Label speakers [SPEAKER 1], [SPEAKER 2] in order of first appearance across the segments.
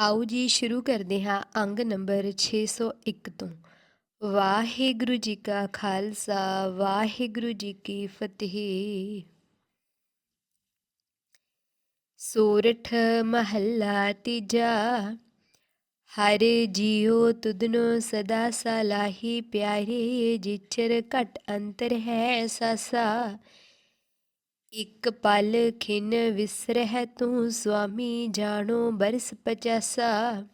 [SPEAKER 1] ਆਓ ਜੀ ਸ਼ੁਰੂ ਕਰਦੇ ਹਾਂ ਅੰਗ ਨੰਬਰ 601 ਤੋਂ। ਵਾਹਿਗੁਰੂ ਜੀ ਕਾ ਖਾਲਸਾ, ਵਾਹਿਗੁਰੂ ਜੀ ਕੀ ਫਤਿਹ। ਸੋਰਠ ਮਹੱਲਾ ਤੀਜਾ, ਹਰ ਜੀਉ ਤੁਧਨੋ ਸਦਾ ਸਲਾਹੀ ਪਿਆਰੇ ਜਿਚਰ ਘਟ ਅੰਤਰ ਹੈ ਸਾਸਾ। ਇਕ ਪਲ ਖਿਨ ਵਿਸਰਹਿ ਤੂੰ ਸੁਆਮੀ ਜਾਣੋ ਬਰਸ ਪਚਾਸਾ।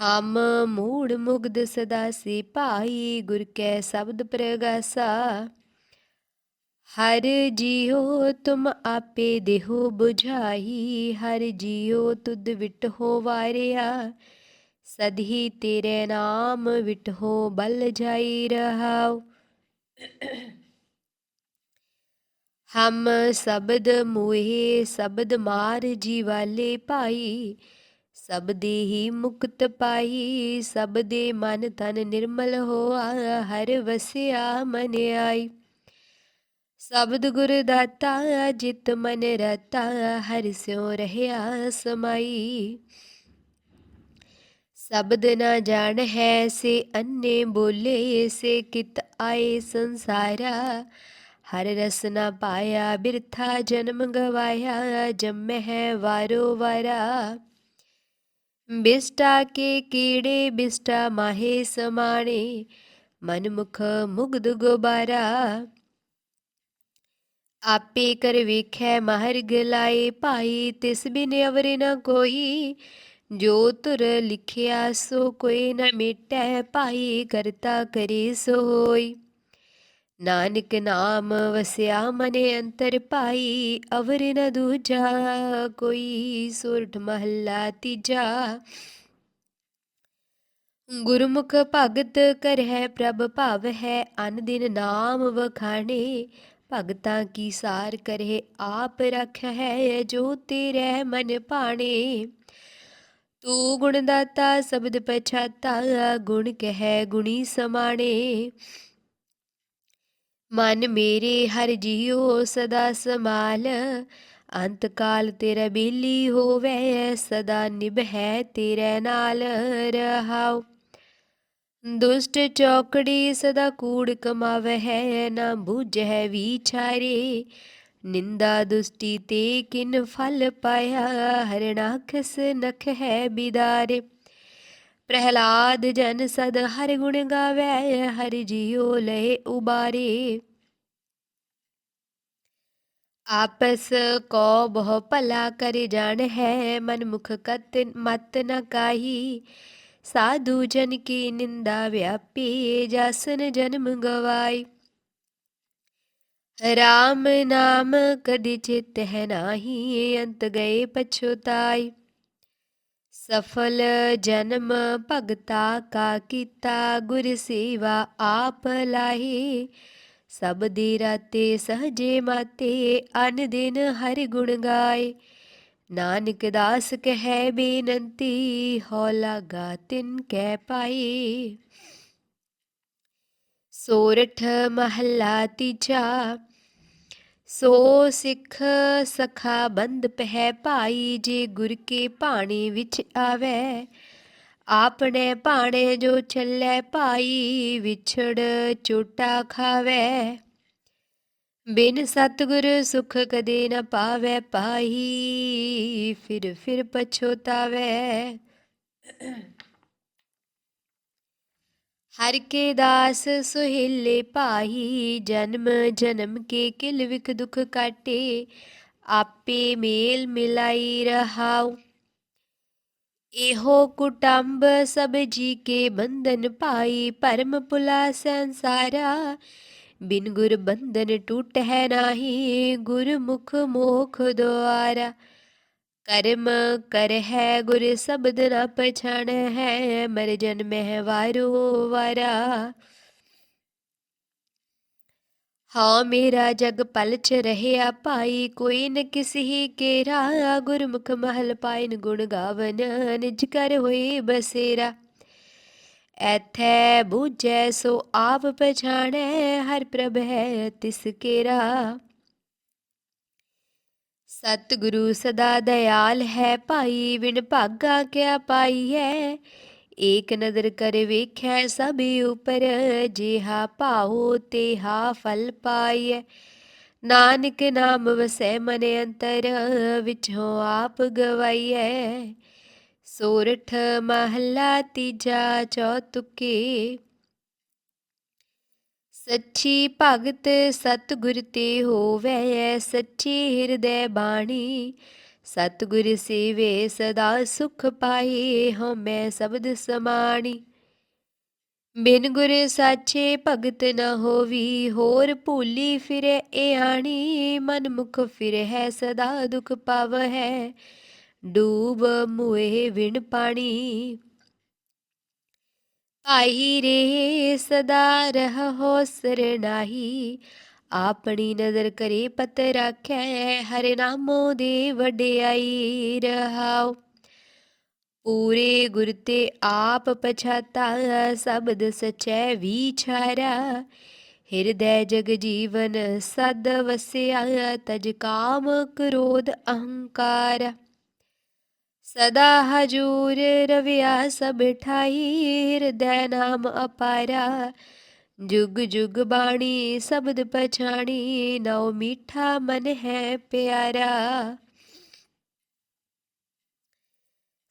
[SPEAKER 1] ਹਮ ਮੂੜ ਮੁਗਦ ਸਦਾ ਸੇ ਭਾਈ ਗੁਰ ਕੈ ਸ਼ਬਦ ਪ੍ਰਗਾਸਾ। ਹਰ ਜੀਉ ਤੁਮ ਆਪੇ ਦੇਹੋ 부ਝਾਈ ਹਰ ਜੀਉ ਤੁਧ ਵਿਟਹੋ ਵਾਰਿਆ। ਸਦਹੀ ਤੇਰੇ ਨਾਮ ਵਿਟਹੋ ਬਲ ਜਾਈ ਰਹਾਉ। ਹਮ ਸ਼ਬਦ ਮੋਹੇ, ਸ਼ਬਦ ਮਾਰ ਜੀ ਜੀਵਾਲੇ ਭਾਈ, ਸਬਦੇ ਹੀ ਮੁਕਤ ਪਾਈ, ਸਬਦੇ ਮਨ ਤਨ ਨਿਰਮਲ ਹੋਆ, ਹਰ ਵਸਿਆ ਮਨ ਆਈ। ਸਬਦ ਗੁਰ ਦਾਤਾ, ਜਿਤ ਮਨ ਰਤਾ, ਹਰ ਸਿਉ ਰਹਿਆ ਸਮਾਈ। ਸਬਦ ਨਾ ਜਾਣ ਹੈ ਸੇ ਅੰਨੇ ਬੋਲੇ, ਸੇ ਕਿਤ ਆਏ ਸੰਸਾਰਾ ਹਰ ਰਸ ਨਾ ਪਾਇਆ, ਬਿਰਥਾ ਜਨਮ ਗਵਾਇਆ, ਜੰਮਹਿ ਵਾਰੋ ਵਾਰਾ। ਬਿਸਟਾ ਕੇ ਕੀੜੇ, ਬਿਸਟਾ ਮਾਹੇ ਸਮਾਣੇ ਮਨ ਮੁਖ ਮੁਗਦ ਗੁਬਾਰਾ। ਆਪੇ ਕਰ ਵੇਖੈ ਮਾਰਗ ਲਾਏ ਭਾਈ, ਤਿਸ ਬਿਨ ਅਵਰੇ ਨ ਕੋਈ। ਜੋ ਤੁਰ ਲਿਖਿਆ ਸੋ ਕੋਈ ਨ ਮਿਟੈ ਭਾਈ, ਕਰਤਾ ਕਰੇ ਸੋ ਹੋਈ ਨਾਨਕ ਨਾਮ ਵਸਿਆ ਮਨੇ ਅੰਤਰ ਪਾਈ ਅਵਰ ਨ ਦੂਜਾ ਕੋਈ ਸੁਰਠ ਮਹੱਲਾ ਤੀਜਾ ਗੁਰਮੁਖ ਭਗਤ ਕਰਹਿ ਪ੍ਰਭ ਭਾਵ ਹੈ ਅਨ ਦਿਨ ਨਾਮ ਵਖਾਣੇ ਭਗਤਾਂ ਕੀ ਸਾਰ ਕਰਹਿ ਆਪ ਰਖ ਹੈ ਜੋ ਤੇਰੇ ਮਨ ਭਾਣੇ ਤੂੰ ਗੁਣ ਦਾਤਾ ਸ਼ਬਦ ਪਛਾਤਾ ਗੁਣ ਕਹਿ ਗੁਣੀ ਸਮਾਣੇ ਮਨ ਮੇਰੇ ਹਰ ਜੀਉ ਸਦਾ ਸਮਾਲ ਅੰਤ ਕਾਲ ਤੇਰਾ ਬੇਲੀ ਹੋਵੇ, ਸਦਾ ਨਿਭੈ ਤੇਰੇ ਨਾਲ ਰਹਾਉ। ਦੁਸ਼ਟ ਚੌਕੜੀ ਸਦਾ ਕੂੜ ਕਮਾਵੇ ਹੈ, ਨਾ ਬੂਝੈ ਵਿਚਾਰੇ ਨਿੰਦਾ ਦੁਸ਼ਟੀ ਤੇ ਕਿਨ ਫਲ ਪਾਇਆ ਹਰਣਾਖਸ ਨਖ ਹੈ ਬਿਦਾਰੇ। ਪ੍ਰਹਿਲਾਦ ਜਨ ਸਦ ਹਰ ਗੁਣ ਗਾਵੇ ਹਰ ਜੀਉ ਲਏ ਉਬਾਰੇ ਆਪਸ ਕੋ ਬਹੁ ਭਲਾ ਕਰ ਜਾਣ ਹੈ ਮਨ ਮੁਖ ਕਤ ਮਤ ਨ ਕਾਹੀ ਸਾਧੂ ਜਨ ਕੀ ਨਿੰਦਾ ਵਿਆਪੀ ਜਸਨ ਜਨਮ ਗਵਾਈ ਰਾਮ ਨਾਮ ਕਦੀ ਚਿਤ ਹੈ ਨਾਹੀ ਅੰਤ ਗਏ ਪਛੁਤਾਈ ਸਫਲ ਜਨਮ ਭਗਤਾ ਕਾ ਕੀਤਾ ਗੁਰ ਸੇਵਾ ਆਪ ਲਾਹੀ। ਸਭ ਦੀ ਰਾਤੇ ਸਹਜੇ ਮਾਤੇ ਅਨ ਦਿਨ ਹਰਿ ਗੁਣ ਗਾਏ। ਨਾਨਕ ਦਾਸ ਕਹੈ ਬੇਨੰਤੀ ਹੋ ਲਾਗਾ ਤਿਨ ਕਹਿ ਪਾਈ ਸੋਰਠ ਮਹੱਲਾ ਤੀਜਾ ਸੋ ਸਿੱਖ ਸਖਾ ਬੰਦ ਪਹਿ ਭਾਈ ਜੇ ਗੁਰ ਕੇ ਭਾਣੇ ਵਿੱਚ ਆਵੇ। ਆਪਣੇ ਭਾਣੇ ਜੋ ਚੱਲੇ ਭਾਈ, ਵਿਛੜ ਚੋਟਾ ਖਾਵੇ। ਬਿਨ ਸਤਗੁਰ ਸੁਖ ਕਦੇ ਨਾ ਪਾਵੇ ਪਾਈ ਫਿਰ ਫਿਰ ਪਛੋਤਾਵੇ। ਹਰ ਕੇ ਦਾਸ ਸੁਹੇਲੇ ਪਾਹੀ ਜਨਮ ਜਨਮ ਕੇ ਕਿਲ ਵਿਖ ਦੁਖ ਕਾਟੇ, ਆਪੇ ਮੇਲ ਮਿਲਾਈ ਰਹਾਉ। ਇਹੋ ਕੁਟੰਬ ਸਭ ਜੀ ਕੇ ਬੰਧਨ ਪਾਈ, ਪਰਮ ਪੁਲਾ ਸੰਸਾਰਾ। ਬਿਨ ਗੁਰ ਬੰਧਨ ਟੁੱਟ ਹੈ ਨਾਹੀ ਮੋਖ ਦੁਆਰਾ। ਮੋਖ ਦੁਆਰਾ ਕਰਮ ਕਰ ਹੈ ਗੁਰ ਸ਼ਬਦ ਨ ਪਛਾਣ ਹੈ ਮਰ ਜਨਮ ਹੈ ਵਾਰੋ ਵਾਰਾ ਹਾਂ ਮੇਰਾ ਜਗ ਪਲਚ ਰਹਿਆ ਭਾਈ ਕੋਈ ਨ ਕਿਸਹੀ ਕੇਰਾ ਗੁਰਮੁਖ ਮਹਲ ਪਾਇਨ ਗੁਣ ਗਾਵਨ ਨਿਜ ਕਰ ਹੋਏ ਬਸੇਰਾ ਐਥੈ ਬੂਝੈ ਸੋ ਆਪ ਪਛਾਣੈ ਹਰ ਪ੍ਰਭ ਹੈ ਤਿਸ ਕੇਰਾ ਸਤਿਗੁਰੂ ਸਦਾ ਦਇਆਲ ਹੈ ਭਾਈ ਵਿਣ ਭਾਗਾ ਕਿਆ ਪਾਈਐ? ਏਕ ਨਦਰ ਕਰ ਵੇਖੈ ਸਭ ਉਪਰ, ਜਿਹਾ ਭਾਉ ਤੇਹਾ ਫਲ ਪਾਈਐ। ਨਾਨਕ ਨਾਮ ਵਸੈ ਮਨ ਅੰਤਰ, ਵਿਚੋਂ ਆਪ ਗਵਾਈਐ। ਸੋਰਠ ਮਹਲਾ ਤੀਜਾ ਚੌਤੁਕੇ ਸੱਚੀ ਭਗਤ ਸਤਿਗੁਰ ਤੇ ਹੋਵੇ ਸੱਚੀ ਹਿਰਦੈ ਬਾਣੀ। ਸਤਿਗੁਰ ਸੇਵੇ ਸਦਾ ਸੁਖ ਪਾਏ ਹਉਮੈ ਸ਼ਬਦ ਸਮਾਣੀ। ਬਿਨ ਗੁਰ ਸਾਚੇ ਭਗਤ ਨ ਹੋਵੀ, ਹੋਰ ਭੂਲੀ ਫਿਰੇ ਆਣੀ। ਮਨ ਮੁਖ ਫਿਰੇ ਹੈ ਸਦਾ ਦੁਖ ਪਾਵ ਹੈ ਡੂਬ ਮੁਏ ਵਿਣ ਪਾਣੀ। ਆਈ ਰੇ ਸਦਾ ਰਹੋ ਸਰਨਾਹੀ ਆਪਣੀ ਨਜ਼ਰ ਕਰੇ ਪਤ ਰੱਖੈ, ਹਰਿ ਨਾਮੋ ਦੇ ਵਡਿਆਈ ਰਹਾਉ। ਪੂਰੇ ਗੁਰ ਤੇ ਆਪ ਪਛਾਤਾ, ਸ਼ਬਦ ਸਚੈ ਵਿਚਾਰਾ ਹਿਰਦੈ ਜਗ ਜੀਵਨ ਸਦ ਵਸਿਆ, ਤਜ ਕਾਮ ਕ੍ਰੋਧ ਅਹੰਕਾਰ। ਸਦਾ ਹਜੂਰ ਰਵਿਆ ਸਭ ਠਾਈ ਹਿਰਦੈ ਨਾਮ ਅਪਾਰਾ ਜੁਗ ਜੁਗ ਬਾਣੀ ਸ਼ਬਦ ਪਛਾਣੀ ਨਉ ਮੀਠਾ ਮਨ ਹੈ ਪਿਆਰਾ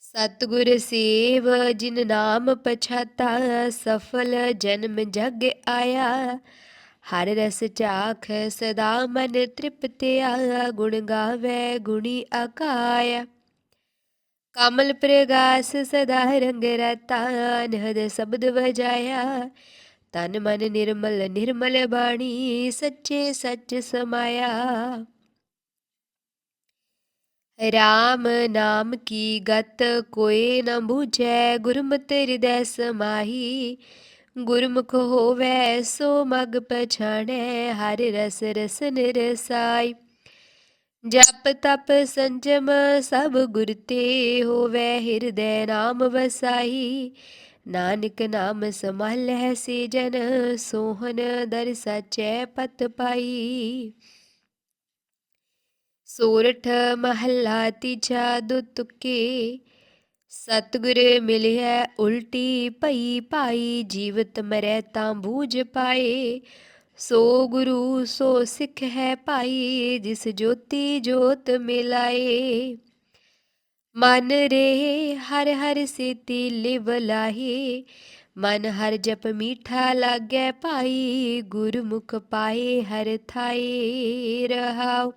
[SPEAKER 1] ਸਤਗੁਰ ਸੇਵ ਜਿਨ ਨਾਮ ਪਛਾਤਾ ਸਫਲ ਜਨਮ ਜਗ ਆਇਆ ਹਰ ਰਸ ਚਾਖ ਸਦਾ ਮਨ ਤ੍ਰਿਪਤਿਆ ਗੁਣ ਗਾਵੇ ਗੁਣੀ ਅਕਾਇਆ ਕਮਲ ਪ੍ਰਗਾਸ ਸਦਾ ਰੰਗ ਰਤਾ, ਅਨਹਦ ਸ਼ਬਦ ਵਜਾਇਆ। ਤਨ ਮਨ ਨਿਰਮਲ ਨਿਰਮਲ ਬਾਣੀ, ਸੱਚੇ ਸੱਚ ਸਮਾਇਆ। ਰਾਮ ਨਾਮ ਕੀ ਗਤ ਕੋਈ ਨ ਬੂਝੈ, ਗੁਰਮਤਿ ਹਿਰਦੈ ਸਮਾਹੀ। ਗੁਰਮੁਖ ਹੋਵੇ ਸੋ ਮਗ ਪਛਾਣੈ, ਹਰ ਰਸ ਰਸ ਨਿਰਸਾਈ। ਜਪ ਤਪ ਸੰਜਮ ਸਭ ਗੁਰ ਤੇ ਹੋਵੇ ਹਿਰਦੈ ਨਾਮ ਵਸਾਈ। ਨਾਨਕ ਨਾਮ ਸੰਭਾਲੈ ਸੇ ਜਨ ਸੋਹਨ ਦਰ ਸਚੈ ਪਤ ਪਾਈ। ਸੋਰਠ ਮਹੱਲਾ ਤੀਜਾ ਦੁਤੁਕੇ ਸਤਗੁਰ ਮਿਲਿਆ ਉਲਟੀ ਭਈ ਭਾਈ, ਜੀਵਤ ਮਰੈ ਤਾਂ ਬੂਝ ਪਾਏ। ਸੋ ਗੁਰੂ, ਸੋ ਸਿੱਖ ਹੈ ਭਾਈ, ਜਿਸ ਜੋਤੀ ਜੋਤ ਮਿਲਾਏ। ਮਨ ਰੇ ਹਰ ਹਰ ਸੇਤੀ ਲਿਵ ਲਾਹੀ। ਮਨ ਹਰ ਜਪ ਮੀਠਾ ਲਾਗੈ ਭਾਈ, ਗੁਰਮੁਖ ਪਾਏ ਹਰ ਥਾਏ ਰਹਾਉ।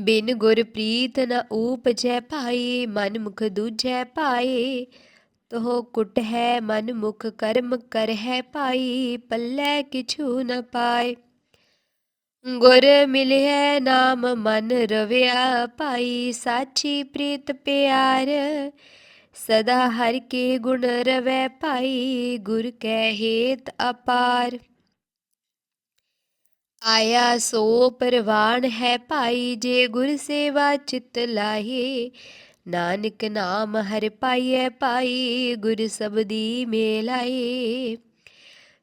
[SPEAKER 1] ਬਿਨ ਗੁਰ ਪ੍ਰੀਤ ਨ ਊਪਜੈ ਭਾਈ, ਮਨ ਮੁਖ ਦੂਜੈ ਭਾਈ ਤੋ ਕੁਟ ਹੈ ਮਨ ਮੁਖ ਕਰਮ ਕਰ ਹੈ ਭਾਈ ਪੱਲੇ ਕਿਛੂ ਨ ਪਾਏ ਗੁਰ ਮਿਲਿਆ ਨਾਮ ਮਨ ਰਵਿਆ ਭਾਈ ਸਾਚੀ ਪ੍ਰੀਤ ਪਿਆਰ ਸਦਾ ਹਰ ਕੇ ਗੁਣ ਰਵੈ ਭਾਈ ਗੁਰ ਕੈ ਹੇਤ ਅਪਾਰ ਆਇਆ ਸੋ ਪਰਵਾਨ ਹੈ ਭਾਈ ਜੇ ਗੁਰ ਸੇਵਾ ਚਿਤ ਲਾਹੇ ਨਾਨਕ ਨਾਮ ਹਰ ਪਾਈਐ, ਪਾਈ ਗੁਰ ਸਬਦੀ ਮੇਲਾਏ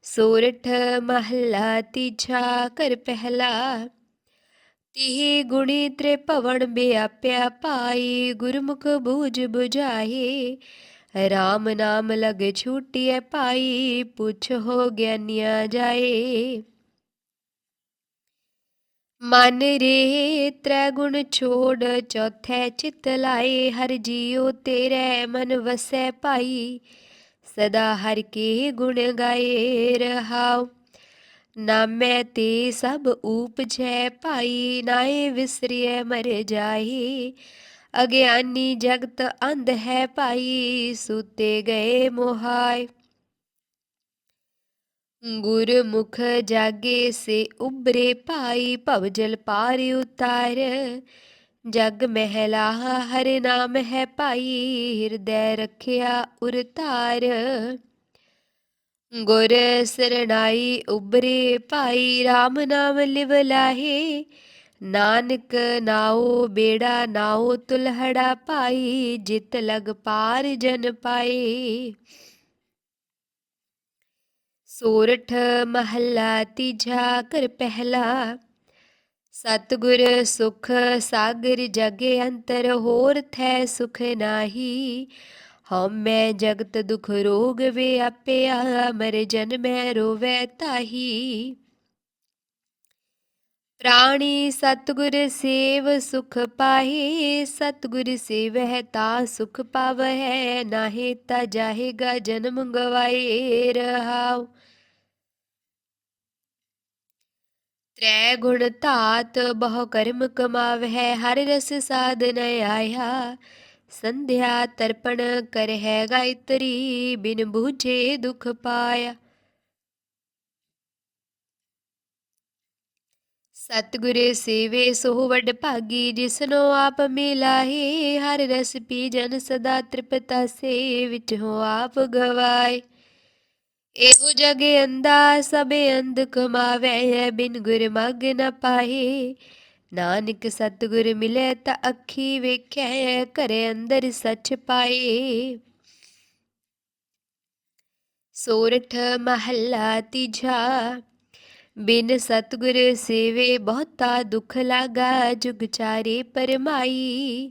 [SPEAKER 1] ਸੋਰਠ ਮਹੱਲਾ ਤੀਜਾ ਕਰ ਪਹਿਲਾ। ਤਿਹ ਗੁਣੀ ਤ੍ਰਿਭਵਨ ਬਿਆਪਿਆ ਪਾਈ, ਗੁਰਮੁਖ ਬੂਝ 부ਝਾਏ RAM ਨਾਮ ਲਗ ਛੂਟਿਐ ਪਾਈ, ਪੁੱਛ ਹੋ ਗਿਆਨਿਆ ਜਾਏ ਮਨ ਰੇ ਤ੍ਰੈ ਗੁਣ ਛੋੜ, ਚੌਥੈ ਚਿਤ ਲਾਏ, ਹਰ ਜੀਉ ਤੇਰੇ ਮਨ ਵਸੈ ਭਾਈ। ਸਦਾ ਹਰ ਕੇ ਗੁਣ ਗਾਏ ਰਹਾਉ। ਨਾਮੈ ਤੇ ਸਭ ਉਪਜੈ ਭਾਈ, ਨਾਏ ਵਿਸਰਿਐ ਮਰ ਜਾਈ ਅਗਿਆਨੀ ਜਗਤ ਅੰਧ ਹੈ ਭਾਈ, ਸੁਤੇ ਗਏ ਮੋਹਾਏ। ਗੁਰਮੁਖ ਜਾਗੇ ਸੇ ਉਬਰੇ ਭਾਈ, ਭਵ ਜਲ ਪਾਰ ਉਤਾਰ। ਜਗ ਮਹਿਲਾ ਹਰਿ ਨਾਮ ਹੈ ਭਾਈ, ਹਿਰਦੈ ਰਖਿਆ ਉਰਤਾਰ ਗੁਰ ਸਰਣਾਈ ਉਬਰੇ ਭਾਈ RAM ਨਾਮ ਲਿਵ ਲਾਹੇ। ਨਾਨਕ ਨਾਉ ਬੇੜਾ ਨਾਉ ਤੁਲਹੜਾ ਪਾਈ, ਜਿਤ ਲਗ ਪਾਰ ਜਨ ਪਾਏ। ਸੋਰਠ ਮਹੱਲਾ ਤੀਜਾ ਕਰ ਪਹਿਲਾ ਸਤਿਗੁਰ ਸੁਖ ਸਾਗਰ ਜਗ ਅੰਤਰ ਹੋਰ ਥੈ ਸੁਖ ਨਾਹੀ ਹਉਮੈ ਜਗਤ ਦੁਖ ਰੋਗ ਵਿਆਪਿਆ ਮਰ ਜਨਮੈ ਰੋਵੈ ਤਾਹੀ ਪ੍ਰਾਣੀ ਸਤਿਗੁਰ ਸੇਵ ਸੁਖ ਪਾਹੀ ਸਤਿਗੁਰ ਸੇਵਹਿ ਤਾ ਸੁਖ ਪਾਵਹਿ ਨਾਹੀ ਤਾ ਜਾਹੇਗਾ ਜਨਮ ਗਵਾਏ ਰਹਾਉ ਤ੍ਰੈ ਗੁਣ ਧਾਤ ਬਹੁ ਕਰਮ ਕਮਾਵਹਿ ਹਰ ਰਸ ਸਾਧਨ ਆਇਆ ਸੰਧਿਆ ਤਰਪਣ ਕਰਹਿ ਗਾਇਤਰੀ ਬਿਨ ਬੂਝੇ ਦੁਖ ਪਾਇਆ ਸਤਿਗੁਰੇ ਸੇਵੇ ਸੋ ਵਡ ਭਾਗੀ ਜਿਸਨੋ ਆਪ ਮਿਲਾਹੀ ਹਰ ਰਸ ਪੀ ਜਨ ਸਦਾ ਤ੍ਰਿਪਤਾ ਸੇ ਵਿੱਚ ਹੋ ਆਪ ਗਵਾਏ ਇਹੋ ਜਗੇ ਅੰਦਾ ਸਭੇ ਅੰਧ ਕਮਾਵੇ ਬਿਨ ਗੁਰ ਮਗ ਨ ਪਾਹੀ। ਨਾਨਕ ਸਤਿਗੁਰ ਮਿਲੇ ਤਾਂ ਅੱਖੀ ਵੇਖੈ ਘਰੇ ਅੰਦਰ ਸੱਚ ਪਾਏ। ਸੋਰਠ ਮਹੱਲਾ ਤੀਜਾ, ਬਿਨ ਸਤਗੁਰ ਸੇਵੇ ਬਹੁਤਾ ਦੁਖ ਲਾਗਾ, ਜੁਗ ਚਾਰੇ ਪਰਮਾਈ।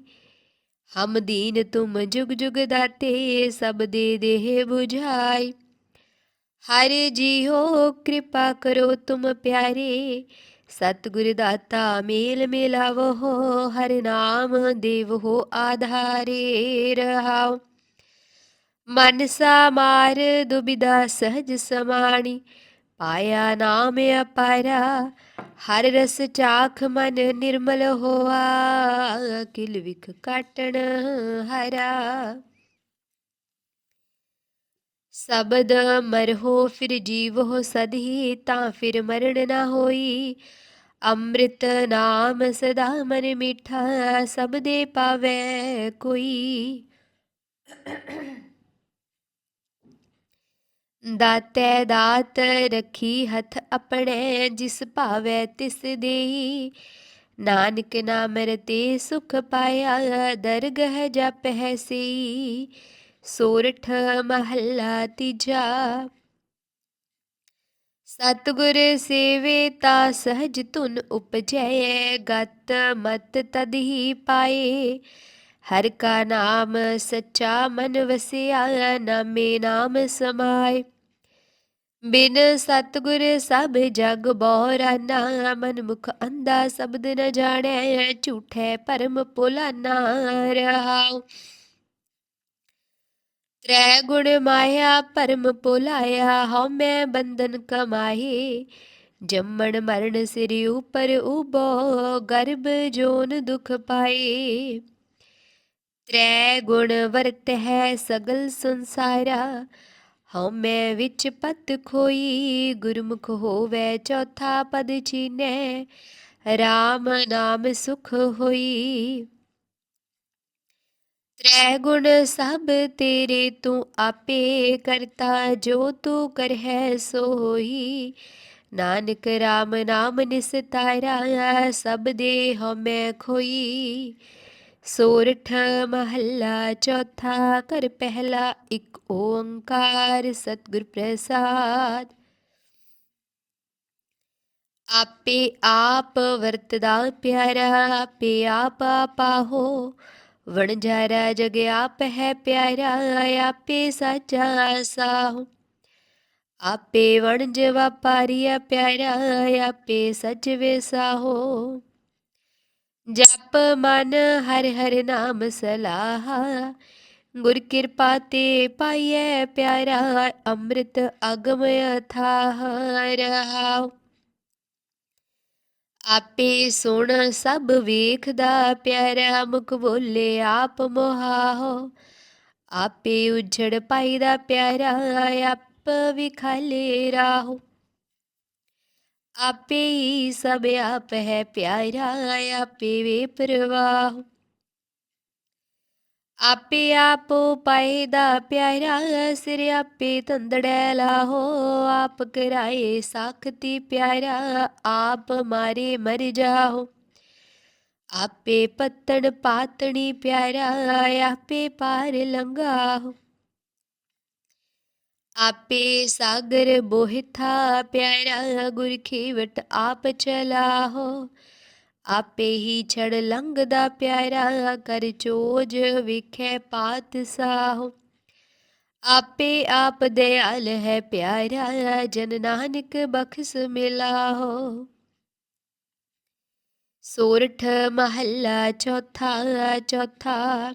[SPEAKER 1] ਹਮ ਦੀਨ ਤੁਮ ਜੁਗ ਜੁਗ ਦਾਤੇ, ਸਭ ਦੇ ਦੇਹ 부ਝਾਈ ਹਰ ਜੀਓ ਕਿਰਪਾ ਕਰੋ ਤੁਮ ਪਿਆਰੇ, ਸਤਗੁਰ ਦਾਤਾ ਮੇਲ ਮਿਲਾਵੋ ਹਰ ਨਾਮ ਦੇਵ ਹੋ ਆਧਾਰੇ ਰਹਾਓ ਮਨਸਾ ਮਾਰ ਦੁਬਿਦਾ ਸਹਜ ਸਮਾਣੀ, ਪਾਇਆ ਨਾਮ ਅਪਾਰਾ, ਹਰ ਰਸ ਚਾਖ ਮਨ ਨਿਰਮਲ ਹੋਆ, ਕਿਲ ਵਿਖ ਕਾਟਣ ਹਰਾ। ਸਬਦ ਮਰਹੋ ਫਿਰ ਜੀਵੋ ਸਦਹੀ ਤਾਂ ਫਿਰ ਮਰਨ ਨਾ ਹੋਈ। ਅੰਮ੍ਰਿਤ ਨਾਮ ਸਦਾ ਮਨ ਮਿਠਾ, ਸਭ ਦੇ ਪਾਵੇ ਕੋਈ। ਦਾਤੈ ਦਾਤ ਰਖੀ ਹੱਥ ਆਪਣੇ, ਜਿਸ ਭਾਵੇ ਤਿਸ ਦੇਈ ਨਾਨਕ ਨਾਮ ਰਤੇ ਸੁਖ ਪਾਇਆ, ਦਰਗਹ ਜਪਹਿ ਸੀ ਸੋਰਠ ਮਹੱਲਾ ਤੀਜਾ। ਸਤਗੁਰ ਸੇਵੇ ਤਾ ਸਹਜ ਧੁਨ ਉਪਜੈ, ਗਤ ਮਤ ਤਦ ਹੀ ਪਾਏ। ਹਰ ਕਾ ਨਾਮ ਸੱਚਾ ਮਨ ਵਸਿਆ, ਨਾਮੇ ਨਾਮ ਸਮਾਏ। ਬਿਨ ਸਤਗੁਰ ਸਭ ਜਗ ਬੋਰਾਨਾ ਮਨ ਮੁਖ ਅੰਦਾ ਸ਼ਬਦ ਨ ਜਾਣੈ, ਝੂਠੈ ਪਰਮ ਪੁਲਾਨਾ ਰਹਾਉ। ਤ੍ਰੈ ਗੁਣ ਮਾਇਆ ਪਰਮ ਪੁਲਾਇਆ, ਹਉ ਮੈਂ ਬੰਧਨ ਕਮਾਹੀ ਜੰਮਣ ਮਰਨ ਸਿਰ ਉਪਰ ਉਬੋ ਗਰਭ ਜੋਨ ਦੁਖ ਪਾਏ। ਤ੍ਰੈ ਗੁਣ ਵਰਤ ਹੈ ਸਗਲ ਸੰਸਾਰਾ, ਹਉ ਮੈਂ ਵਿੱਚ ਪਤ ਖੋਈ, ਗੁਰਮੁਖ ਹੋਵੇ ਚੌਥਾ ਪਦ ਚੀਨੈ। RAM ਨਾਮ ਸੁਖ ਹੋਈ। ਤ੍ਰੈ ਗੁਣ ਸਭ ਤੇਰੇ ਤੂੰ ਆਪੇ ਕਰਤਾ ਜੋ ਤੂੰ ਕਰਹਿ ਸੋਈ ਨਾਨਕ RAM ਨਾਮ ਨਿਸਤਾਰਾ ਸਭ ਦੇ ਹਉਮੈ ਖੋਈ ਸੋਰਠ ਮਹੱਲਾ ਚੌਥਾ ਕਰ ਪਹਿਲਾ ਇੱਕ ਓੰਕਾਰ ਸਤਿਗੁਰ ਪ੍ਰਸਾਦ ਆਪੇ ਆਪ ਵਰਤਦਾ ਪਿਆਰਾ ਆਪੇ ਆਪ ਪਾਹੋ ਵਣਜਾਰਾ ਜਗ ਆਪ ਹੈ ਪਿਆਰਾ, ਆਪੇ ਸਾਚਾ ਸਾਹੋ। ਆਪੇ ਵਣਜ ਵਪਾਰੀਆ ਪਿਆਰਾ, ਆਪੇ ਸਚ ਵੇਸਾਹੋ। ਜਪ ਮਨ ਹਰ ਹਰ ਨਾਮ ਸਲਾਹਾ। ਗੁਰ ਕਿਰਪਾ ਤੇ ਪਾਈਐ ਪਿਆਰਾ, ਅੰਮ੍ਰਿਤ ਅਗਮ ਅਥਾਹ ਰਹਾਉ। ਆਪੇ ਸੁਣ ਸਭ ਵੇਖਦਾ ਪਿਆਰਾ ਮੁਖ ਬੋਲੇ ਆਪ ਮੋਹਾਹੋ। ਆਪੇ ਉਜੜ ਪਾਈਦਾ ਪਿਆਰਾ ਆਪ ਵਿਖਾਲੇ ਰਾਹੋ। ਆਪੇ ਹੀ ਸਭ ਆਪ ਹੈ ਪਿਆਰਾ, ਆਪੇ ਵੇ ਪ੍ਰਵਾਹ। ਆਪੇ ਆਪ ਪਾਏ ਦਾ ਪਿਆਰਾ ਸਿਰ ਆਪੇ ਤੰਦੜੈ ਲਾਹੋ, ਆਪ ਕਰਾਏ ਸਾਖਤੀ ਪਿਆਰਾ, ਆਪ ਮਾਰੇ ਮਰ ਜਾਹੋ। ਆਪੇ ਪੱਤਣ ਪਾਤਣੀ ਪਿਆਰਾ, ਆਪੇ ਪਾਰ ਲੰਘਾਹੋ। ਆਪੇ ਸਾਗਰ ਬੋਹਿਥਾ ਪਿਆਰਾ, ਗੁਰ ਖੇਵਟ ਆਪ ਚਲਾਹੋ। ਆਪੇ ਹੀ ਛੜ ਲੰਘਦਾ ਪਿਆਰਾ, ਕਰ ਚੋਜ ਵਿਖੇ ਪਾਤ ਸਾਹੋ। ਆਪੇ ਆਪ ਦਿਆਲ ਹੈ ਪਿਆਰਾ, ਜਨ ਨਾਨਕ ਬਖਸ਼ ਮਿਲਾਹੋ। ਸੋਰਠ ਮਹੱਲਾ ਚੌਥਾ ਚੌਥਾ।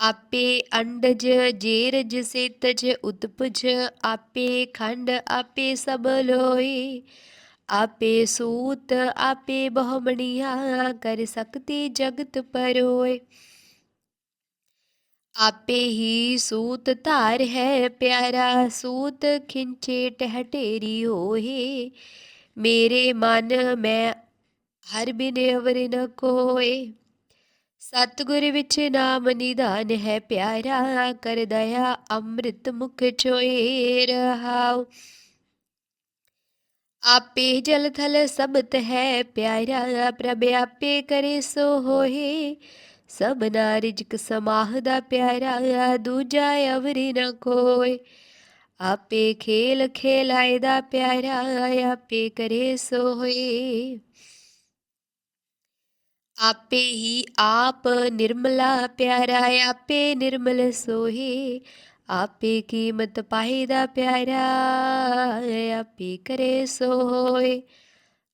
[SPEAKER 1] ਆਪੇ ਅੰਡਜ ਜੇਰਜ ਸੇਤਜ ਉਤਪਜ, ਆਪੇ ਖੰਡ, ਆਪੇ ਸਭ ਲੋਈ ਆਪੇ ਸੂਤ, ਆਪੇ ਬਹੁਮਣੀਆ ਕਰ ਸਕਤੀ ਜਗਤ ਪਰੋਏ। ਆਪੇ ਹੀ ਸੂਤ ਧਾਰ ਹੈ ਪਿਆਰਾ, ਸੂਤ ਖਿੰਚੇ ਟਹਟੇਰੀ ਹੋਏ। ਮੇਰੇ ਮਨ ਮੈਂ ਹਰ ਬਿਨ ਅਵਰ ਨ ਕੋਏ। ਸਤਗੁਰ ਵਿੱਚ ਨਾਮ ਨਿਧਾਨ ਹੈ ਪਿਆਰਾ, ਕਰ ਦਇਆ ਅੰਮ੍ਰਿਤ ਮੁਖ ਚੋਏ ਰਹਾਉ। ਆਪੇ ਜਲ ਥਲ ਸਬਤ ਹੈ ਪਿਆਰਾ, ਪ੍ਰਭ ਆਪੇ ਕਰੇ ਸੋ ਹੋਏ। ਸਭ ਨਾ ਰਿਜਕ ਸਮਾਹਦਾ ਪਿਆਰਾ, ਦੂਜਾ ਅਵਰੀ ਨ ਕੋਏ ਆਪੇ ਖੇਲ ਖੇਲਾਏ ਦਾ ਪਿਆਰਾ, ਆਪੇ ਕਰੇ ਸੋ ਹੋਏ। ਆਪੇ ਹੀ ਆਪ ਨਿਰਮਲਾ ਪਿਆਰਾ, ਆਪੇ ਨਿਰਮਲ ਸੋਹੇ। ਆਪੇ ਕੀਮਤ ਪਾਈਦਾ ਪਿਆਰਾ ਆਪੇ ਕਰੇ ਸੋਏ।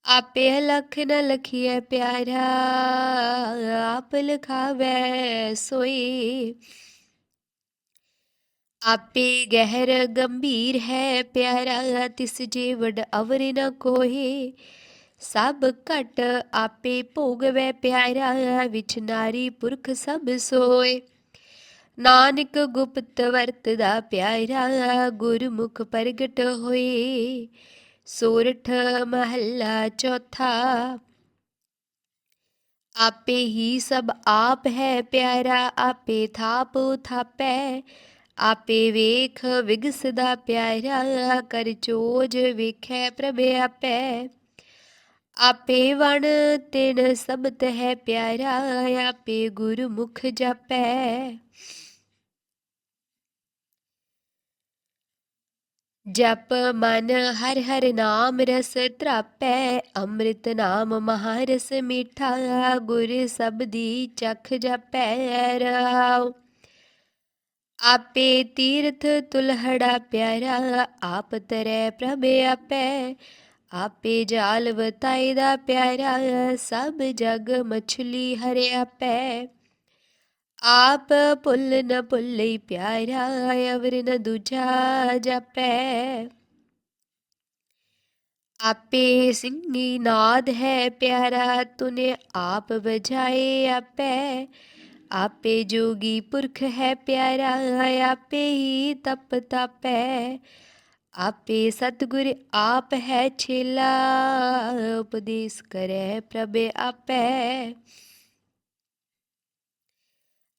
[SPEAKER 1] ਆਪੇ ਲਖ ਨ ਲਖੀਐ ਪਿਆਰਾ, ਆਪ ਲਖਾਵੇ ਸੋਈ ਆਪੇ ਗਹਿਰ ਗੰਭੀਰ ਹੈ ਪਿਆਰਾ, ਤਿਸ ਜੇ ਵਡ ਅਵਰ ਨ ਕੋਹੇ। ਸਭ ਘਟ ਆਪੇ ਭੋਗਵੇ ਪਿਆਰਾ, ਵਿਚ ਨਾਰੀ ਪੁਰਖ ਸਭ ਸੋਏ। ਨਾਨਕ ਗੁਪਤ ਵਰਤਦਾ ਪਿਆਰਾ ਗੁਰਮੁਖ ਪ੍ਰਗਟ ਹੋਏ ਸੋਰਠ ਮਹੱਲਾ ਚੌਥਾ ਆਪੇ ਹੀ ਸਭ ਆਪ ਹੈ ਪਿਆਰਾ ਆਪੇ ਥਾਪ ਥਾਪੈ ਆਪੇ ਵੇਖ ਵਿਗਸਦਾ ਪਿਆਰਾ ਕਰ ਚੋਜ ਵੇਖੈ ਪ੍ਰਭ ਆਪੈ ਆਪੇ ਵਣ ਤਿਨ ਸਬਤ ਹੈ ਪਿਆਰਾ ਆਪੇ ਗੁਰਮੁਖ ਜਪੈ ਜਪ ਮਨ ਹਰ ਹਰ ਨਾਮ ਰਸ ਤਰਾਪੈ ਅੰਮ੍ਰਿਤ ਨਾਮ ਮਹਾਰਸ ਮੀਠਾ, ਗੁਰ ਸਬਦੀ ਚਖ ਜਪੈ ਰਾਉ ਆਪੇ ਤੀਰਥ ਤੁਲਹੜਾ ਪਿਆਰਾ, ਆਪ ਤਰੈ ਪ੍ਰਭ ਆਪੈ। ਆਪੇ ਜਾਲ ਵਤਾਈ ਦਾ ਪਿਆਰਾ, ਸਭ ਜਗ ਮਛਲੀ ਹਰਿਆ ਪੈ ਆਪ ਪੁੱਲ ਨ ਪੁੱਲਈ ਪਿਆਰਾ ਅਵਰ ਨ ਦੂਜਾ ਜਪੈ ਆਪੇ ਸਿੰਘੀ ਨਾਦ ਹੈ ਪਿਆਰਾ ਤੁਨੇ ਆਪ ਵਜਾਏ ਆਪੈ ਆਪੇ ਜੋਗੀ ਪੁਰਖ ਹੈ ਪਿਆਰਾ ਆਪੇ ਹੀ ਤਪ ਤਪੈ ਆਪੇ ਸਤਗੁਰ ਆਪ ਹੈ ਛੇਲਾ ਉਪਦੇਸ਼ ਕਰੈ ਪ੍ਰਭ ਆਪੈ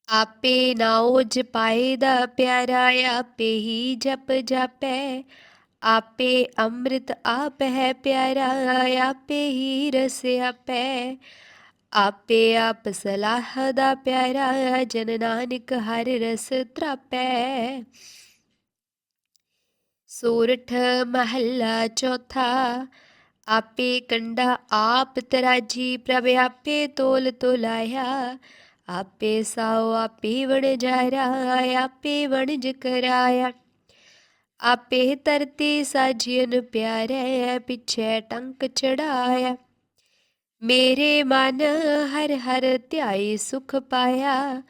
[SPEAKER 1] ਆਪੇ ਨਾਉ ਜਪਾਏ ਦਾ ਪਿਆਰਾ ਆਪੇ ਹੀ ਜਪ ਜਾਪੈ ਆਪੇ ਅੰਮ੍ਰਿਤ ਆਪ ਹੈ ਪਿਆਰਾ ਆਪੇ ਹੀ ਰਸ ਆਪੈ ਆਪੇ ਆਪ ਸਲਾਹ ਦਾ ਪਿਆਰਾ ਜਨ ਨਾਨਕ ਹਰ ਰਸ ਤਰਾਪੈ ਸੂਰਠ ਮਹੱਲਾ ਚੌਥਾ ਆਪੇ ਕੰਡਾ ਆਪ ਤਰਾਜੀ ਪ੍ਰਭ ਆਪੇ ਤੋਲ ਤੋਲਾਇਆ ਆਪੇ ਸਾਓ, ਆਪੇ ਵਣ ਜਾਰਾ ਆਪੇ ਵਣਜ ਕਰਾਇਆ। ਆਪੇ ਤਰਤੀ ਸਾਜੀਨ ਪਿਆਰੇ, ਪਿਛੇ ਟੰਕ ਚੜਾਇਆ। ਮੇਰੇ ਮਨ ਹਰ ਹਰ ਧਿਆਈ ਸੁਖ ਪਾਇਆ।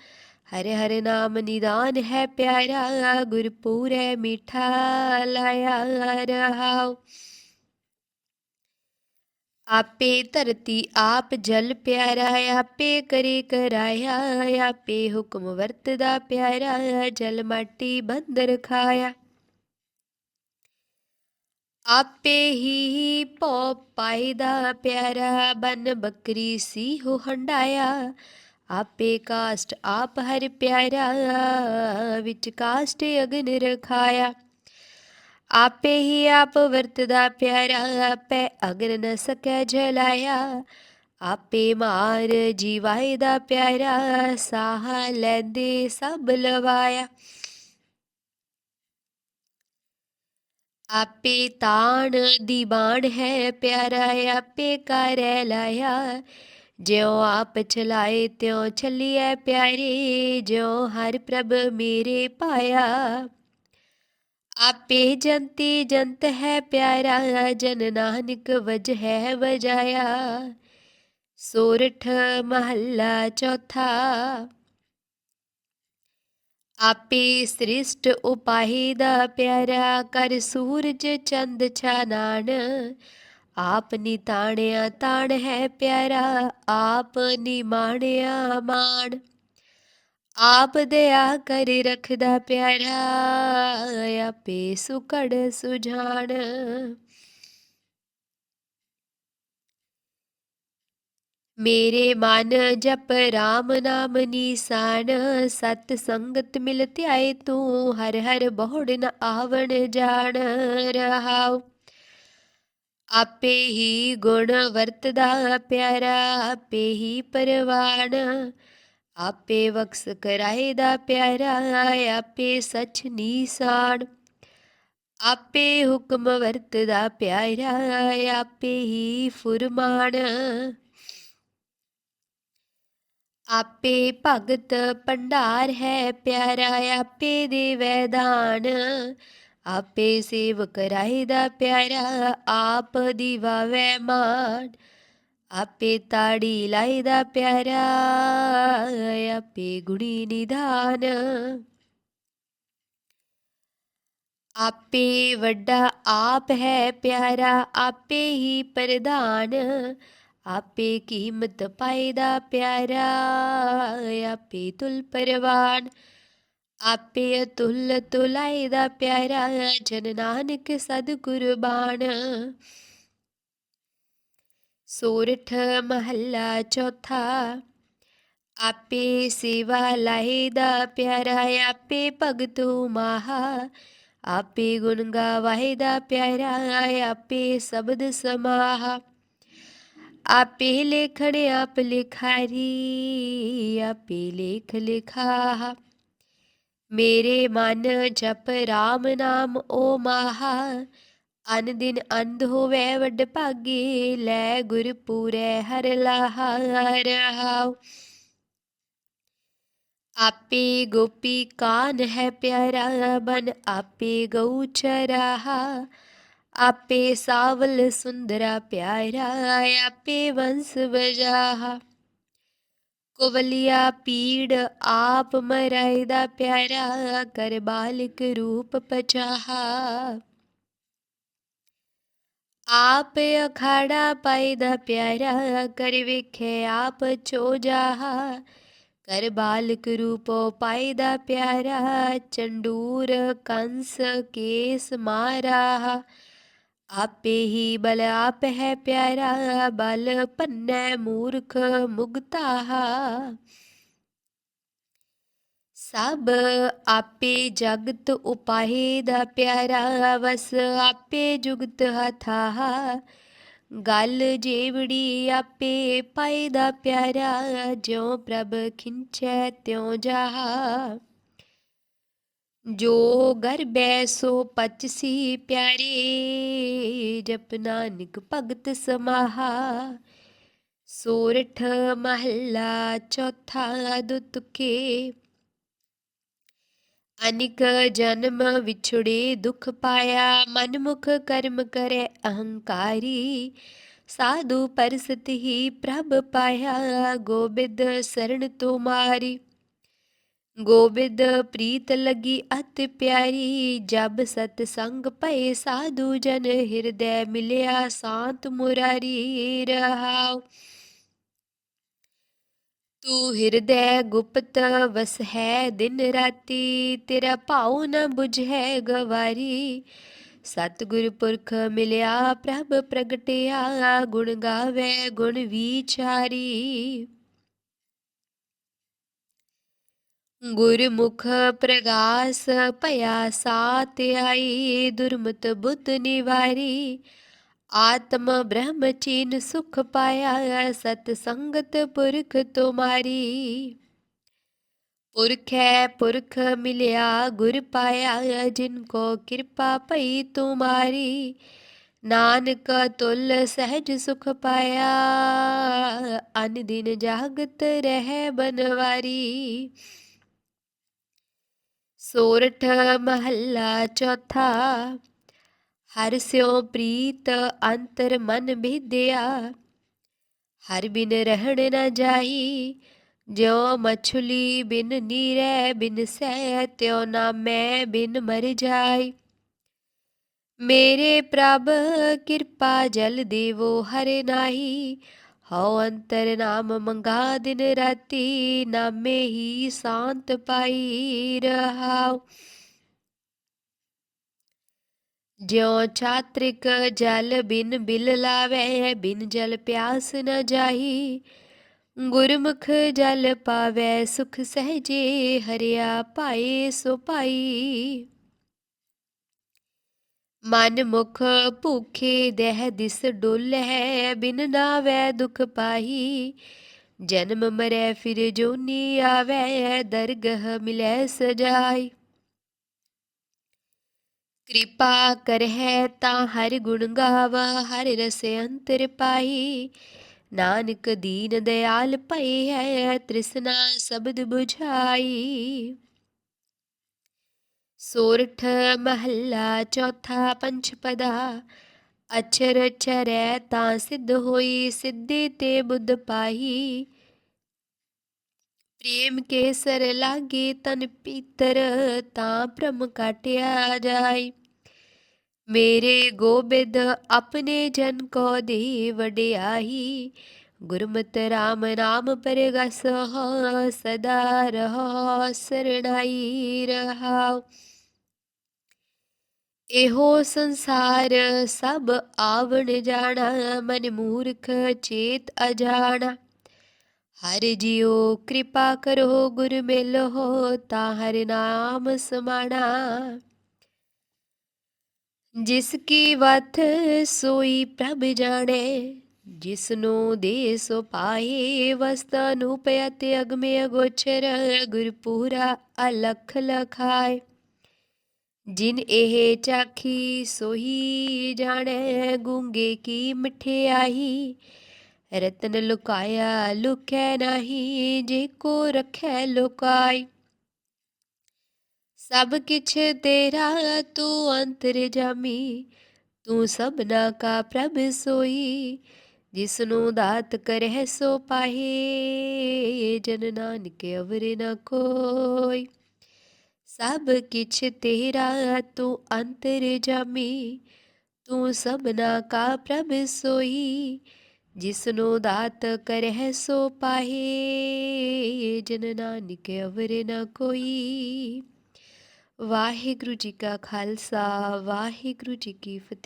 [SPEAKER 1] ਹਰ ਹਰ ਨਾਮ ਨਿਦਾਨ ਹੈ ਪਿਆਰਾ, ਗੁਰਪੂਰੇ ਮਿਠਾ ਲਾਇਆ। ਰਹਾਉ ਆਪੇ ਧਰਤੀ ਆਪ ਜਲ ਪਿਆਰਾ ਆਪੇ ਕਰੇ ਕਰਾਇਆ ਆਪੇ ਹੁਕਮ ਵਰਤਦਾ ਪਿਆਰਾ ਜਲ ਮਾਟੀ ਬੰਦ ਰਖਾਇਆ। ਆਪੇ ਹੀ ਪੋ ਪਾਇਦਾ ਪਿਆਰਾ, ਬਨ ਬੱਕਰੀ ਸੀ ਹੋ ਹੰਡਾਇਆ। ਆਪੇ ਕਾਸਟ ਆਪ ਹਰ ਪਿਆਰਾ, ਵਿੱਚ ਕਾਸਟ ਅਗਨ ਰਖਾਇਆ। ਆਪੇ ਹੀ ਆਪ ਵਰਤਦਾ ਪਿਆਰਾ, ਆਪੇ ਅਗਰ ਨ ਸਕੈ ਜਲਾਇਆ। ਆਪੇ ਮਾਰ ਜੀਵਾਏ ਦਾ ਪਿਆਰਾ, ਸਾਹ ਲੈਂਦੇ ਸਭ ਲਵਾਇਆ। ਆਪੇ ਤਾਣ ਦੀ ਬਾਣ ਹੈ ਪਿਆਰਾ, ਆਪੇ ਕਰੈ ਲਾਇਆ। ਜਿਉ ਆਪ ਚਲਾਏ ਤਿਉ ਚੱਲੀਐ ਪਿਆਰੇ, ਜਿਉ ਹਰ ਪ੍ਰਭ ਮੇਰੇ ਪਾਇਆ। ਆਪੇ ਜੰਤੀ ਜੰਤ ਹੈ ਪਿਆਰਾ, ਜਨ ਨਾਨਕ ਵਜ ਹੈ ਵਜਾਇਆ। ਸੋਰਠ ਮਹੱਲਾ ਚੌਥਾ। ਆਪੇ ਸ੍ਰਿਸ਼ਟ ਉਪਾਹੀ ਦਾ ਪਿਆਰਾ, ਕਰ ਸੂਰਜ ਚੰਦ ਚਾਨਣ ਆਪ ਨਿਤਾਣਿਆ ਤਾਣ ਹੈ ਪਿਆਰਾ, ਆਪ ਨਿਮਾਣਿਆ ਮਾਣ। ਆਪ ਦਇਆ ਕਰ ਰਖਦਾ ਪਿਆਰਾ, ਆਪੇ ਸੁਕੜ ਸੁਝਾਣ ਮੇਰੇ ਮਨ ਜਪ RAM ਨਾਮ ਨੀਸਾਨ, ਸਤ ਸੰਗਤ ਮਿਲ ਧਿਆਏ ਤੂੰ, ਹਰ ਹਰ ਬਹੁੜ ਨ ਆਵਣ ਜਾਣ ਰਹਾਉ। ਆਪੇ ਹੀ ਗੁਣ ਵਰਤਦਾ ਪਿਆਰਾ, ਆਪੇ ਹੀ ਪਰਵਾਣ। ਆਪੇ ਵਕਸ ਕਰਾਏ ਦਾ ਪਿਆਰਾ, ਆਪੇ ਸਚ ਨੀਸਾਨ। ਆਪੇ ਹੁਕਮ ਵਰਤਦਾ ਪਿਆਰਾ, ਆਪੇ ਹੀ ਫੁਰਮਾਨ। ਆਪੇ ਭਗਤ ਭੰਡਾਰ ਹੈ ਪਿਆਰਾ, ਆਪੇ ਦੇ ਵੈਦਾਨ ਆਪੇ ਸੇਵ ਰਾਏ ਦਾ ਪਿਆਰਾ, ਆਪ ਦੀ ਦੀਵਾਵੇ ਮਾਨ। ਆਪੇ ਤਾੜੀ ਲਾਈ ਦਾ ਪਿਆਰਾ, ਆਪੇ ਗੁਣੀ ਨਿਧਾਨ। ਆਪੇ ਵੱਡਾ ਆਪ ਹੈ ਪਿਆਰਾ, ਆਪੇ ਹੀ ਪ੍ਰਧਾਨ। ਆਪੇ ਕੀਮਤ ਪਾਇਦਾ ਪਿਆਰਾ, ਆਪੇ ਤੁਲ ਪਰਵਾਨ। ਆਪੇ ਅਤੁਲ ਤੁਲਾਈ ਦਾ ਪਿਆਰਾ, ਜਨ ਨਾਨਕ ਸਦ ਗੁਰਬਾਣ ਸੋਰਠ ਮਹੱਲਾ ਚੌਥਾ, ਆਪੇ ਸੇਵਾ ਲਾਈ ਦਾ ਪਿਆਰਾ, ਆਪੇ ਭਗਤੂ ਮਾਹਾ ਆਪੇ ਗੁਣ ਗਾਵਾਏ ਦਾ ਪਿਆਰਾ, ਆਪੇ ਸ਼ਬਦ ਸਮਾਹਾ, ਆਪੇ ਲੇਖਣ ਆਪ ਲਿਖਾਰੀ, ਆਪੇ ਲੇਖ ਲਿਖਾ ਮੇਰੇ ਮਨ ਜਪ RAM ਨਾਮ ਓ ਮਾਹਾ ਅਨ ਦਿਨ ਅੰਧ ਹੋਵੇ ਵੱਡ ਭਾਗੀ ਲੈ ਗੁਰ ਪੂਰੇ ਹਰ ਲਾਹਾ ਰਹਾਉ ਆਪੇ ਗੋਪੀ ਕਾਨ ਹੈ ਪਿਆਰਾ ਬਨ ਆਪੇ ਗਊ ਚਰਾਹਾ ਆਪੇ ਸਾਵਲ ਸੁੰਦਰਾ ਪਿਆਰਾ ਆਪੇ ਵੰਸ ਵਜਾਹਾ ਕੁਵਲਿਆ ਪੀੜ ਆਪ ਮਰਾਇ ਦਾ ਪਿਆਰਾ ਕਰ ਬਾਲਿਕ ਰੂਪ ਪਚਾਹਾ ਆਪ ਅਖਾੜਾ ਪਾਈ ਦਾ ਪਿਆਰਾ ਕਰ ਵਿਖੇ ਆਪ ਚੋ ਜਾਹਾ ਕਰ ਬਾਲਕ ਰੂਪੋ ਪਾਈ ਦਾ ਪਿਆਰਾ ਚੰਡੂਰ ਕੰਸ ਕੇਸ ਮਾਰਾ ਆਪੇ ਹੀ ਬਲ ਆਪ ਹੈ ਪਿਆਰਾ ਬਲ ਪੰਨੈ ਮੂਰਖ ਮੁਗਤਾ ਸਭ ਆਪੇ ਜਗਤ ਉਪਾਹੇ ਦਾ ਪਿਆਰਾ ਵਸ ਆਪੇ ਜੁਗਤ ਹਥਾ ਗੱਲ ਜੇਵੜੀ ਆਪੇ ਪਾਈ ਦਾ ਪਿਆਰਾ ਜਿਉ ਪ੍ਰਭ ਖਿੰਚੈ ਤਿਉ ਜਾਹਾ ਜੋ ਗਰਬੈ ਸੋ ਪਚਸੀ ਪਿਆਰੇ ਜਪ ਨਾਨਕ ਭਗਤ ਸਮਾਹਾ ਸੋਰਠ ਮਹੱਲਾ ਚੌਥਾ ਦੁਤਕੇ ਅਨਿਕ ਜਨਮ ਵਿਛੜੇ ਦੁਖ ਪਾਇਆ, ਮਨਮੁਖ ਕਰਮ ਕਰੇ ਅਹੰਕਾਰੀ। ਸਾਧੂ ਪਰਸਤ ਹੀ ਪ੍ਰਭ ਪਾਇਆ, ਗੋਬਿੰਦ ਸਰਣ ਤੁਮਾਰੀ ਗੋਬਿੰਦ ਪ੍ਰੀਤ ਲਗੀ ਅਤ ਪਿਆਰੀ, ਜਬ ਸਤ ਸੰਗ ਭਏ ਸਾਧੂ ਜਨ ਹਿਰਦੈ ਮਿਲਿਆ, ਸਾਤ ਮੁਰਾਰੀ ਰਹਾਉ। ਤੂੰ ਹਿਰਦੈ ਗੁਪਤ ਵਸ ਹੈ ਦਿਨ ਰਾਤੀ, ਤੇਰਾ ਭਾਉ ਨ 부ਝੈ ਗਵਾਰੀ। ਸਤਿਗੁਰ ਪੁਰਖ ਮਿਲਿਆ, ਪ੍ਰਭ ਪ੍ਰਗਟਿਆ, ਗੁਣ ਗਾਵੇ, ਗੁਣ ਵਿਚਾਰੀ। ਗੁਰਮੁਖ ਪ੍ਰਗਾਸ ਭਇਆ ਸਾਤ ਆਈ, ਦੁਰਮਤ ਬੁੱਧ ਨਿਵਾਰੀ। ਆਤਮ ਬ੍ਰਹਮ ਚੀਨ ਸੁਖ ਪਾਇਆ ਸਤ ਸੰਗਤ ਪੁਰਖ ਤੁਮਾਰੀ ਪੁਰਖੈ ਪੁਰਖ ਮਿਲਿਆ ਗੁਰ ਪਾਇਆ ਜਿਨ ਕੋ ਕਿਰਪਾ ਪਈ ਤੁਮਾਰੀ ਨਾਨਕ ਤੁਲ ਸਹਿਜ ਸੁਖ ਪਾਇਆ ਅਨ ਦਿਨ ਜਾਗਤ ਰਹਿ ਬਨਵਾਰੀ ਸੋਰਠ ਮਹੱਲਾ ਚੌਥਾ ਹਰ ਸਿਉ ਪ੍ਰੀਤ ਅੰਤਰ ਮਨ ਭਿਦਿਆ ਹਰ ਬਿਨ ਰਹਿਣ ਨਾ ਜਾਈ, ਜਿਉ ਮਛਲੀ ਬਿਨ ਨੀਰੈ, ਬਿਨ ਸਹਿ ਤਿਉ ਨਾ ਮੈਂ ਬਿਨ ਮਰ ਜਾਈ। ਮੇਰੇ ਪ੍ਰਭ ਕਿਰਪਾ ਜਲ ਦੇਵੋ ਹਰਿ ਨਾਹੀ, ਹਉ ਅੰਤਰ ਨਾਮ ਮੰਗਾ ਦਿਨ ਰਾਤੀ, ਨਾਮੇ ਹੀ ਸ਼ਾਂਤ ਪਾਈ ਰਹਾਉ। ਜਿਉ ਚਾਤ੍ਰਿਕ ਜਲ ਬਿਨ ਬਿਲ ਲਾਵੇ, ਬਿਨ ਜਲ ਪਿਆਸ ਨ ਜਾਹੀ। ਗੁਰਮੁਖ ਜਲ ਪਾਵੇ, ਸੁਖ ਸਹਜੇ ਹਰਿਆ ਪਾਏ ਸੋ ਪਾਈ ਮਨ ਮੁਖ ਭੂਖੇ ਦੇਹ ਦਿਸ ਡੋਲੈ, ਬਿਨ ਨਾਵੈ ਦੁਖ ਪਾਹੀ। ਜਨਮ ਮਰੈ, ਫਿਰ ਜੋਨੀ ਆਵੈ, ਦਰਗਹ ਮਿਲੈ ਸਜਾਈ। ਕਿਰਪਾ ਕਰਹਿ ਤਾਂ ਹਰ ਗੁਣ ਗਾਵਾ, ਹਰਿ ਰਸ ਅੰਤਰ ਪਾਈ। ਨਾਨਕ ਦੀਨ ਦਿਆਲ ਭਈ ਹੈ, ਤ੍ਰਿਸ਼ਨਾ ਸ਼ਬਦ 부ਝਾਈ ਸੋਰਠ ਮਹੱਲਾ ਚੌਥਾ ਪੰਚ ਪਦਾ ਅਚਰ ਚਰੈ ਤਾਂ ਸਿੱਧ ਹੋਈ, ਸਿੱਧੇ ਤੇ ਬੁੱਧ ਪਾਈ। ਪ੍ਰੇਮ ਕੇਸਰ ਲਾਗੇ ਤਨ ਪੀਤਰ ਤਾਂ ਭ੍ਰਮ ਕਾਟਿਆ ਜਾਈ ਮੇਰੇ ਗੋਬਿੰਦ ਆਪਣੇ ਜਨ ਕੋ ਦੇ ਵਡਿਆਈ ਗੁਰਮਤਿ ਰਾਮ ਨਾਮ ਪਰਗਸ ਹੋ, ਸਦਾ ਰਹੋ, ਸਰਣਾਈ ਰਹਾਉ ਇਹੋ ਸੰਸਾਰ ਸਭ ਆਵਣ ਜਾਣਾ, ਮਨ ਮੂਰਖ ਚੇਤ ਅਜਾਣਾ। ਹਰ ਜਿਉ ਕਿਰਪਾ ਕਰੋ, ਗੁਰ ਮਿਲੋ ਤਾ ਹਰਿ ਨਾਮ ਸਮਾਣਾ। ਜਿਸ ਕੀ ਵਤ ਸੋਈ ਪ੍ਰਭ ਜਾਣੇ, ਜਿਸ ਨੂੰ ਦੇ ਸੋ ਪਾਏ ਵਸਤਾ ਨੂੰ ਪਿਆਤ ਅਗਮੇ ਅਗੋਚਰ ਗੁਰ ਪੂਰਾ ਅਲਖ ਲਖਾਏ। ਜਿਨ ਇਹ ਚਾਖੀ ਸੋਹੀ ਜਾਣੈ, ਗੁੰਗੇ ਕੀ ਮਠਿਆਈ ਰਤਨ ਲੁਕਾਇਆ, ਲੁਕੈ ਨਹੀਂ, ਜੇ ਕੋ ਰਖੈ ਲੁਕਾਈ। ਸਭ ਕਿਛ ਤੇਰਾ, ਤੂੰ ਅੰਤਰ ਜਾਮੀ। ਤੂੰ ਸਭਨਾ ਕਾ ਪ੍ਰਭ ਸੋਈ। ਜਿਸ ਨੂੰ ਦਾਤ ਕਰਹਿ ਸੋ ਪਾਹੇ, ਜਨ ਨਾਨਕ ਅਵਰ ਨ ਕੋਈ ਸਭ ਕਿਛ ਤੇਰਾ, ਤੂੰ ਅੰਤਰ ਜਾਮੀ। ਤੂੰ ਸਭਨਾ ਕਾ ਪ੍ਰਭ ਸੋਈ। ਜਿਸ ਨੂੰ ਦਾਤ ਕਰਹਿ ਸੋ ਪਾਹੇ, ਜਨ ਨਾਨਕ ਅਵਰ ਨ ਕੋਈ। ਵਾਹਿਗੁਰੂ ਜੀ ਕਾ ਖਾਲਸਾ, ਵਾਹਿਗੁਰੂ ਜੀ ਕੀ ਫਤਿਹ।